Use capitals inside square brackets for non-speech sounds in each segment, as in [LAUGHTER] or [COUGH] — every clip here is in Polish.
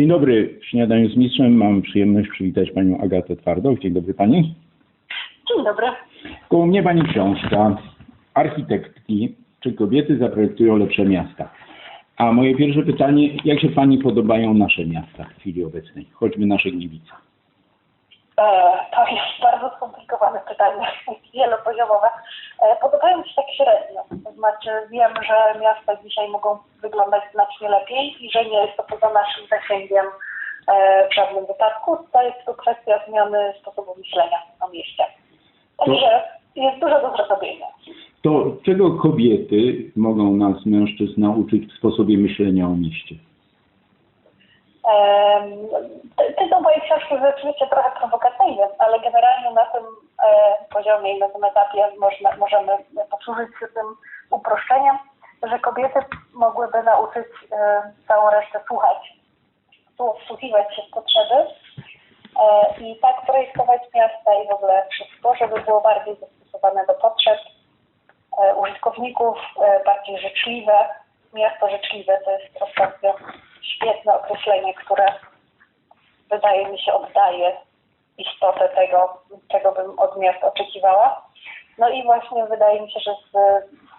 Dzień dobry, w śniadaniu z mistrzem mam przyjemność przywitać panią Agatę Twardoch. Dzień dobry pani. Dzień dobry. Koło mnie pani książka Architektki, czy kobiety zaprojektują lepsze miasta. A moje pierwsze pytanie, jak się pani podobają nasze miasta w chwili obecnej, choćby nasze Gliwice? E, to jest bardzo skomplikowane pytanie, [LAUGHS] wielopoziomowe. E, podobają mi się tak średnio. To znaczy wiem, że miasta dzisiaj mogą wyglądać znacznie lepiej i że nie jest to poza naszym e, w żadnym wypadku. To jest tylko kwestia zmiany sposobu myślenia o mieście. Także jest dużo do zrobienia. To czego kobiety mogą nas, mężczyzn, nauczyć w sposobie myślenia o mieście? Tytuł mojej książki jest oczywiście trochę prowokacyjny, ale generalnie na tym e, poziomie i na tym etapie można, możemy posłużyć się tym uproszczeniem, że kobiety mogłyby nauczyć e, całą resztę słuchać, wsłuchiwać się w potrzeby e, i tak projektować miasta i w ogóle wszystko, żeby było bardziej dostosowane do potrzeb e, użytkowników, e, bardziej życzliwe. Miasto życzliwe to jest ostatnio świetne określenie, które wydaje mi się oddaje istotę tego, czego bym od miast oczekiwała. No i właśnie wydaje mi się, że z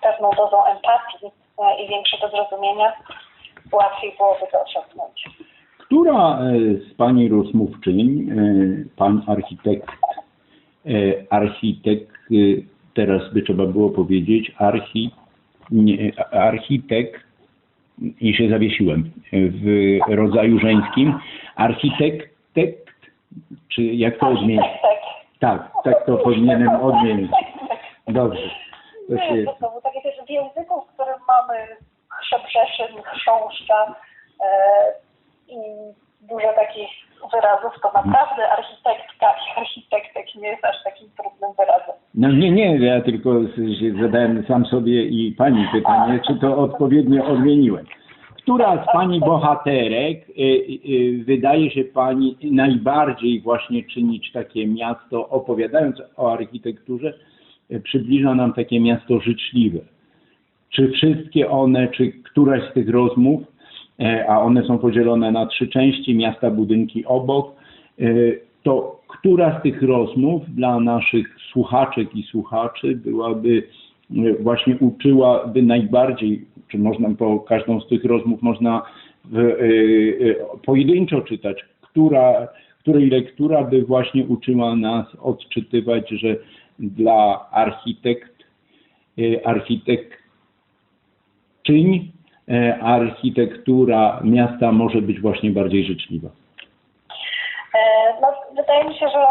pewną dozą empatii i większego zrozumienia łatwiej byłoby to osiągnąć. Która e, z pani rozmówczyń, e, pan architekt, e, architekt, teraz by trzeba było powiedzieć, archi, nie, architekt, i się zawiesiłem, w rodzaju żeńskim, architekt, czy jak to odmienić? Tak, Tak, tak to powinienem odmienić. Dobrze. To Nie, się, to takie też w języku, w którym mamy chrzebrzeszyn, chrząszcza dużo takich wyrazów, to naprawdę architektka i architektek nie jest aż takim trudnym wyrazem. no nie, nie, ja tylko zadałem sam sobie i pani pytanie, czy to odpowiednio odmieniłem. Która z pani bohaterek y, y, wydaje się pani najbardziej właśnie czynić takie miasto, opowiadając o architekturze, y, przybliża nam takie miasto życzliwe? Czy wszystkie one, czy któraś z tych rozmów, a one są podzielone na trzy części, miasta, budynki obok, e, to która z tych rozmów dla naszych słuchaczek i słuchaczy byłaby e, właśnie uczyłaby najbardziej, czy można po każdą z tych rozmów można w, e, e, pojedynczo czytać, która, której lektura by właśnie uczyła nas odczytywać, że dla architekt, e, architekt czyń e, architektura miasta może być właśnie bardziej życzliwa. E, No, wydaje mi się, że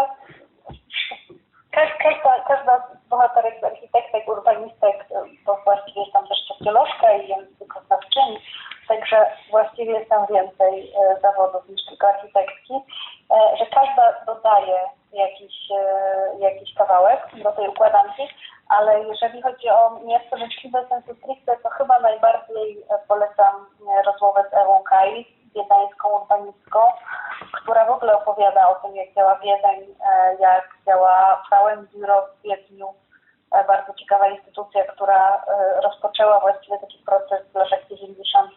każ- każda, każda z bohaterek, architektek, urbanistek, e, bo właściwie jest tam też socjolożka i językoznawczyni, także właściwie jest tam więcej e, zawodów niż tylko architektki, e, że każda dodaje jakiś, e, jakiś kawałek do tej układanki, ale jeżeli chodzi o miasto życzliwe sensu stricte, to chyba najbardziej e, polecam e, rozmowę z Ewą Kaj, wiedeńską urbanistką, która w ogóle opowiada o tym, jak działa Wiedeń, e, jak działa całe biuro w Wiedniu. Bardzo ciekawa instytucja, która rozpoczęła właściwie taki proces w latach 90.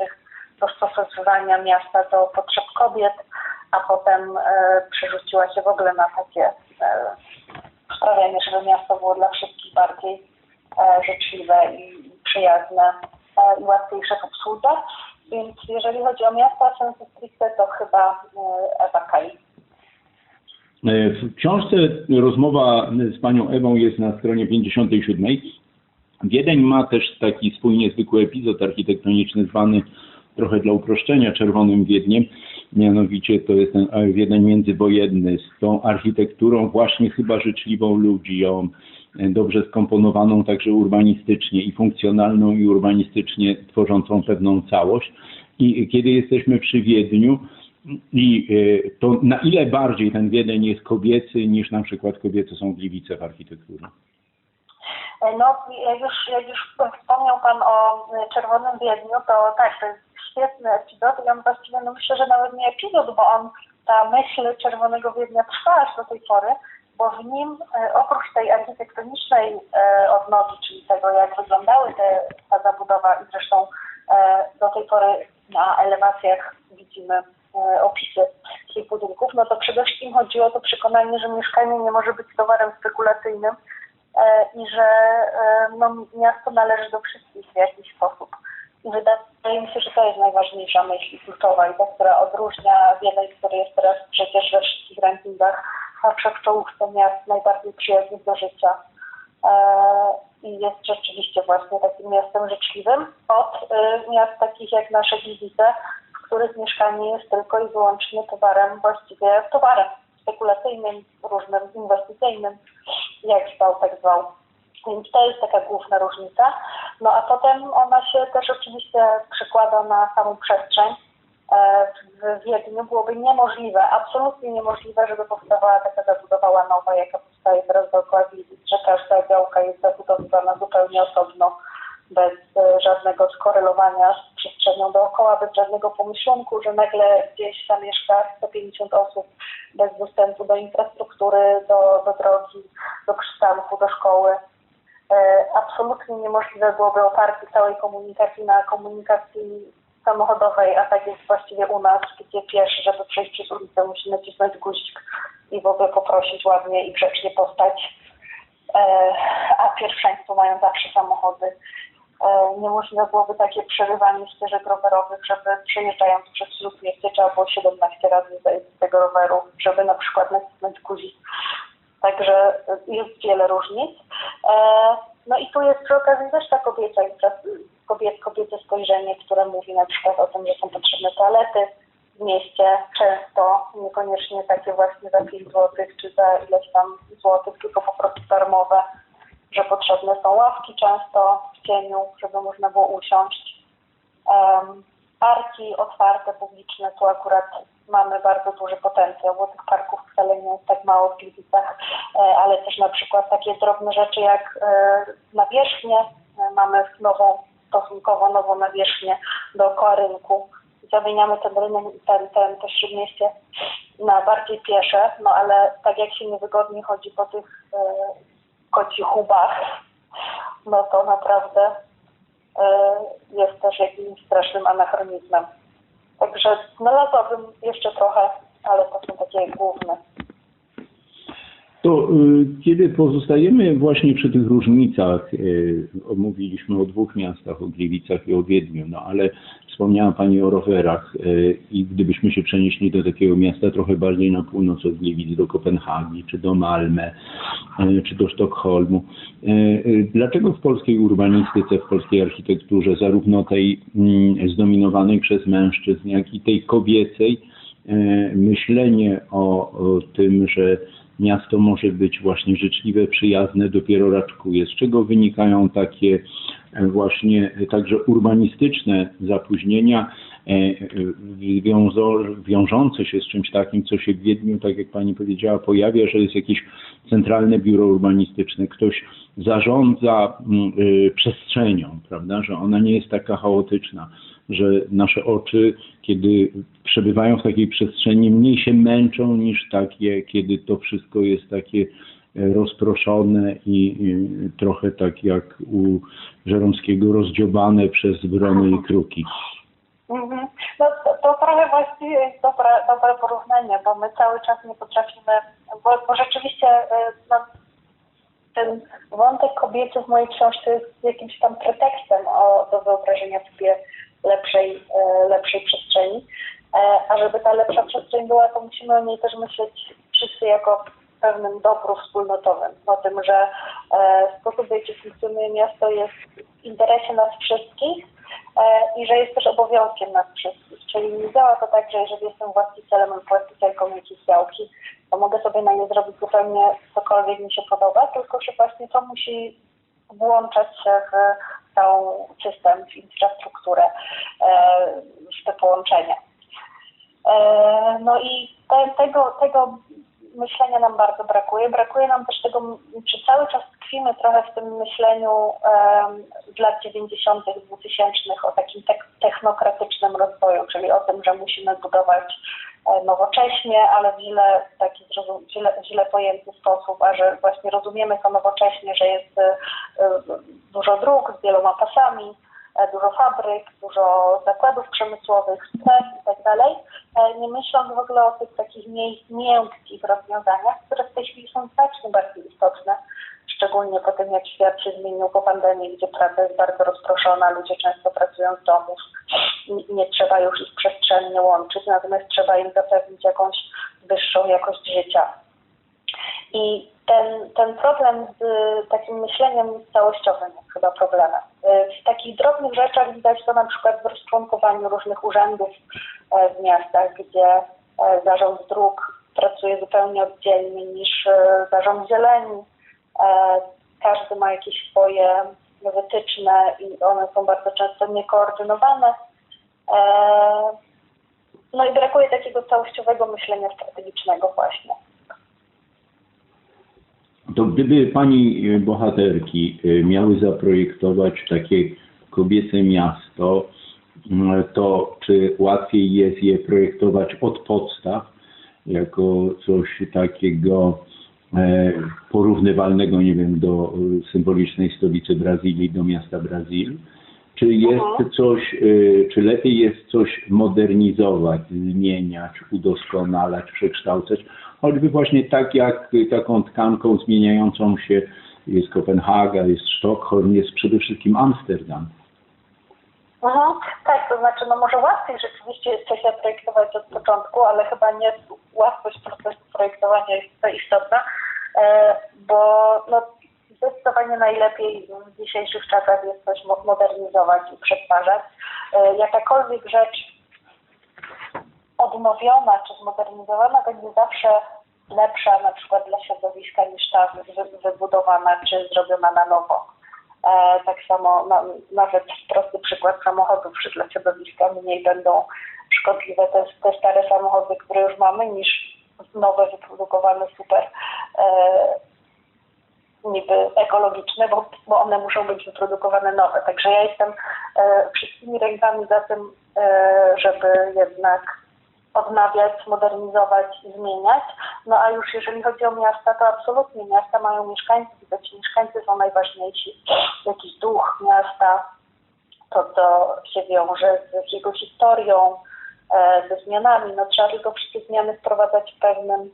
dostosowywania miasta do potrzeb kobiet, a potem przerzuciła się w ogóle na takie sprawianie, żeby miasto było dla wszystkich bardziej e, życzliwe i przyjazne e, i łatwiejsze w obsłudze. Więc jeżeli chodzi o miasta sensu stricte, to chyba e, Ewa Kaj. E, W książce rozmowa z panią Ewą jest na stronie 57. Wiedeń ma też taki swój niezwykły epizod architektoniczny zwany trochę dla uproszczenia Czerwonym Wiedniem. Mianowicie to jest ten Wiedeń międzywojenny z tą architekturą właśnie chyba życzliwą ludzi, e, dobrze skomponowaną także urbanistycznie i funkcjonalną i urbanistycznie tworzącą pewną całość. I kiedy jesteśmy przy Wiedniu, i e, to na ile bardziej ten Wiedeń jest kobiecy niż na przykład kobiece są Gliwice w architekturze? E, No, już, już wspomniał Pan o Czerwonym Wiedniu, to tak, to jest świetny epizod i on właściwie, no myślę, że nawet nie epizod, bo on, ta myśl Czerwonego Wiednia trwa aż do tej pory, bo w nim e, oprócz tej architektonicznej e, odnogi, czyli tego, jak wyglądały te, ta zabudowa i zresztą e, do tej pory na elewacjach widzimy opisy tych budynków, no to przede wszystkim chodzi o to przekonanie, że mieszkanie nie może być towarem spekulacyjnym i że no, miasto należy do wszystkich w jakiś sposób. Wydaje mi się, że to jest najważniejsza myśl i kluczowa i ta, która odróżnia Wiedeń, który jest teraz przecież we wszystkich rankingach zawsze w czołówce miast najbardziej przyjaznych do życia. E, I jest rzeczywiście właśnie takim miastem życzliwym od e, miast takich jak nasze Gliwice, w których mieszkanie jest tylko i wyłącznie towarem, właściwie towarem spekulacyjnym, różnym, inwestycyjnym, jak zwał, tak zwał. Więc to jest taka główna różnica. No a potem ona się też oczywiście przekłada na samą przestrzeń. E, W Wiedniu byłoby niemożliwe, absolutnie niemożliwe, żeby powstawała taka zabudowa nowa, jaka powstaje teraz dookoła że każda działka jest zabudowywana zupełnie osobno, bez e, żadnego skorelowania z przestrzenią dookoła, bez żadnego pomyślunku, że nagle gdzieś zamieszka 150 osób bez dostępu do infrastruktury, do, do drogi, do przystanku, do szkoły. E, absolutnie niemożliwe byłoby oparcie całej komunikacji na komunikacji samochodowej, a tak jest właściwie u nas, gdzie pieszy, żeby przejść przez ulicę, musi nacisnąć guzik i w ogóle poprosić ładnie i grzecznie postać. E, a pierwszeństwo mają zawsze samochody. E, niemożliwe byłoby takie przerywanie ścieżek rowerowych, żeby przejeżdżając przez śródmieście trzeba było 17 razy zejść z tego roweru, żeby na przykład nacisnąć guzik. Także jest wiele różnic. E, No i tu jest przy okazji też ta kobieca, infra- kobiet, kobiece spojrzenie, które mówi na przykład o tym, że są potrzebne toalety w mieście, często niekoniecznie takie właśnie za 5 zł czy za ileś tam złotych, tylko po prostu darmowe, że potrzebne są ławki często w cieniu, żeby można było usiąść. Em, Parki otwarte, publiczne, tu akurat mamy bardzo duży potencjał, bo tych parków wcale nie jest tak mało w Gliwicach, e, ale też na przykład takie drobne rzeczy jak e, nawierzchnie, mamy nową, stosunkowo nową nawierzchnię dookoła rynku. Zamieniamy ten rynek, ten, ten, to śródmieście na bardziej piesze, no ale tak jak się niewygodnie chodzi po tych e, kocich no to naprawdę e, jest też jakimś strasznym anachronizmem. Także znalazłabym jeszcze trochę, ale to są takie główne. To y, kiedy pozostajemy właśnie przy tych różnicach, y, omówiliśmy o dwóch miastach, o Gliwicach i o Wiedniu, no ale wspomniała Pani o rowerach y, i gdybyśmy się przenieśli do takiego miasta trochę bardziej na północ od Gliwic, do Kopenhagi, czy do Malmę, czy do Sztokholmu. Dlaczego w polskiej urbanistyce, w polskiej architekturze, zarówno tej mm, zdominowanej przez mężczyzn, jak i tej kobiecej, myślenie o, o tym, że miasto może być właśnie życzliwe, przyjazne, dopiero raczkuje. Z czego wynikają takie e, właśnie e, także urbanistyczne zapóźnienia, e, e, wiążące się z czymś takim, co się w Wiedniu, tak jak Pani powiedziała, pojawia, że jest jakieś centralne biuro urbanistyczne, ktoś zarządza mm, przestrzenią, prawda, że ona nie jest taka chaotyczna, że nasze oczy, kiedy przebywają w takiej przestrzeni, mniej się męczą niż takie, kiedy to wszystko jest takie e, rozproszone i, trochę tak jak u Żeromskiego rozdziobane przez wrony i kruki. Mhm. No to, to trochę właściwie jest dobre, dobre porównanie, bo my cały czas nie potrafimy, bo, bo rzeczywiście y, no, ten wątek kobiety w mojej książce jest jakimś tam pretekstem o, do wyobrażenia sobie lepszej, e, lepszej przestrzeni. E, A żeby ta lepsza przestrzeń była, to musimy o niej też myśleć wszyscy jako pewnym dobru wspólnotowym. O tym, że e, sposób, w jaki funkcjonuje miasto jest w interesie nas wszystkich i że jest też obowiązkiem nas wszystkich. Czyli nie działa to tak, że jeżeli jestem właścicielem lub właścicielką jakiejś działki, to mogę sobie na nie zrobić zupełnie cokolwiek mi się podoba, tylko że właśnie to musi włączać się w całą system, w infrastrukturę, e, w te połączenia. E, No i te, tego, tego myślenia nam bardzo brakuje. Brakuje nam też tego, czy cały czas tkwimy trochę w tym myśleniu z lat 90., 2000 o takim technokratycznym rozwoju, czyli o tym, że musimy budować nowocześnie, ale w źle, taki źle, źle pojęty sposób, a że właśnie rozumiemy to nowocześnie, że jest e, e, dużo dróg z wieloma pasami, e, dużo fabryk, dużo zakładów przemysłowych, stref i tak dalej, e, nie myśląc w ogóle o tych takich miękkich rozwiązaniach, które w tej chwili są znacznie bardziej istotne, szczególnie po tym, jak świat się zmienił po pandemii, gdzie praca jest bardzo rozproszona, ludzie często pracują z domów, nie trzeba już ich przestrzennie łączyć, natomiast trzeba im zapewnić jakąś wyższą jakość życia. I ten, ten problem z takim myśleniem całościowym jest chyba problemem. W takich drobnych rzeczach widać to na przykład w rozczłonkowaniu różnych urzędów e, w miastach, gdzie e, zarząd dróg pracuje zupełnie oddzielnie niż e, zarząd zieleni. Każdy ma jakieś swoje wytyczne i one są bardzo często niekoordynowane. No i brakuje takiego całościowego myślenia strategicznego właśnie. To gdyby pani e, bohaterki e, miały zaprojektować takie kobiece miasto, mm, to czy łatwiej jest je projektować od podstaw, jako coś takiego e, porównywalnego, nie wiem, do symbolicznej stolicy Brazylii, do miasta Brazil? Czy jest Mhm. coś, czy lepiej jest coś modernizować, zmieniać, udoskonalać, przekształcać, choćby właśnie tak jak taką tkanką zmieniającą się jest Kopenhaga, jest Sztokholm, jest przede wszystkim Amsterdam. Mhm. Tak, to znaczy, no może łatwiej rzeczywiście jest coś zaprojektować od początku, ale chyba nie łatwość procesu projektowania jest tutaj istotna, e, bo no, zdecydowanie najlepiej w dzisiejszych czasach jest coś mo- modernizować i przetwarzać. E, Jakakolwiek rzecz odnowiona czy zmodernizowana będzie zawsze lepsza na przykład dla środowiska niż ta wy- wybudowana czy zrobiona na nowo. E, tak samo na, nawet prosty przykład samochodów, dla środowiska mniej będą szkodliwe te, te stare samochody, które już mamy, niż nowe wyprodukowane super e, niby ekologiczne, bo, bo one muszą być wyprodukowane nowe. Także ja jestem e, wszystkimi rękami za tym, e, żeby jednak odnawiać, modernizować i zmieniać. No a już jeżeli chodzi o miasta, to absolutnie miasta mają mieszkańców i ci mieszkańcy są najważniejsi. Jakiś duch miasta, to co się wiąże z jego historią, e, ze zmianami. No trzeba tylko wszystkie zmiany wprowadzać w pewnym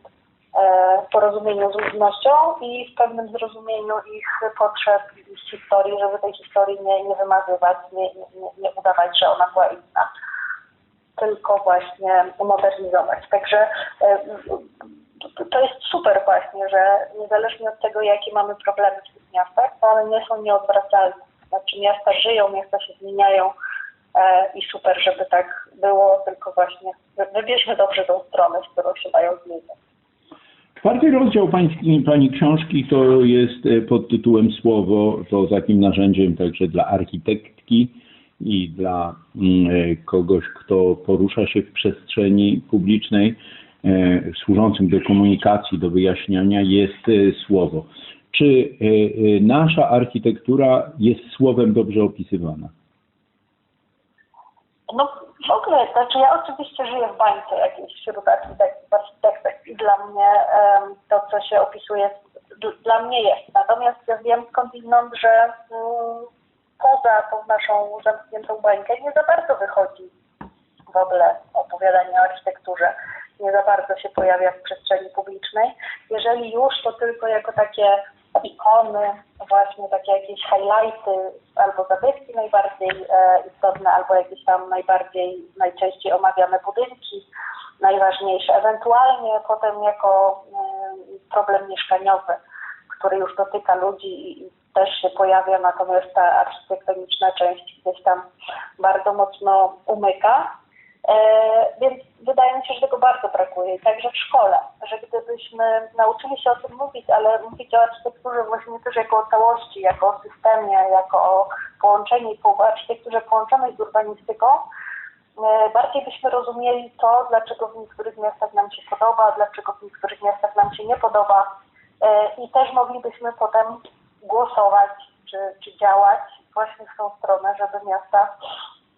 e, porozumieniu z ludnością i w pewnym zrozumieniu ich potrzeb ich historii, żeby tej historii nie, nie wymazywać, nie, nie, nie udawać, że ona była inna tylko właśnie modernizować. Także e, to jest super właśnie, że niezależnie od tego, jakie mamy problemy w tych miastach, to one nie są nieodwracalne. Znaczy miasta żyją, miasta się zmieniają e, i super, żeby tak było, tylko właśnie wybierzmy dobrze tą stronę, z którą się mają zmieniać. Czwarty rozdział pański, pani książki to jest e, pod tytułem Słowo, to takim narzędziem także dla architektki i dla mm, e, kogoś, kto porusza się w przestrzeni publicznej, e, służącym do komunikacji, do wyjaśniania jest e, słowo. Czy nasza architektura jest słowem dobrze opisywana? No w ogóle, znaczy ja oczywiście żyję w bańce jakiejś wśród architektów, i dla mnie to, co się opisuje, dla mnie jest. Natomiast ja wiem skądinąd, że mm, poza tą naszą zamkniętą bańkę nie za bardzo wychodzi w ogóle opowiadanie o architekturze. Nie za bardzo się pojawia w przestrzeni publicznej. Jeżeli już, to tylko jako takie ikony, właśnie takie jakieś highlighty albo zabytki najbardziej e, istotne, albo jakieś tam najbardziej, najczęściej omawiane budynki, najważniejsze. Ewentualnie potem jako mm, problem mieszkaniowy, który już dotyka ludzi i się pojawia, natomiast ta architektoniczna część gdzieś tam bardzo mocno umyka. E, więc wydaje mi się, że tego bardzo brakuje i także w szkole, że gdybyśmy nauczyli się o tym mówić, ale mówić o architekturze właśnie też jako o całości, jako o systemie, jako o połączeniu, po architekturze połączonej z urbanistyką, e, bardziej byśmy rozumieli to, dlaczego w niektórych miastach nam się podoba, dlaczego w niektórych miastach nam się nie podoba e, i też moglibyśmy potem głosować czy, czy działać właśnie w tą stronę, żeby miasta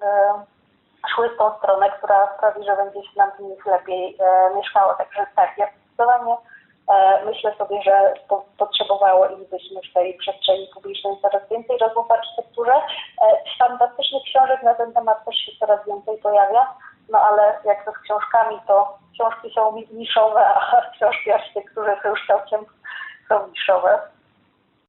e, szły w tą stronę, która sprawi, że będzie się nam w nich lepiej e, mieszkało. Także tak, ja zdecydowanie E, Myślę sobie, że po, potrzebowałybyśmy w tej przestrzeni publicznej coraz więcej rozmów o architekturze. Fantastycznych książek na ten temat też się coraz więcej pojawia, no ale jak to z książkami, to książki są niszowe, a [LAUGHS] książki o architekturze to już całkiem są niszowe.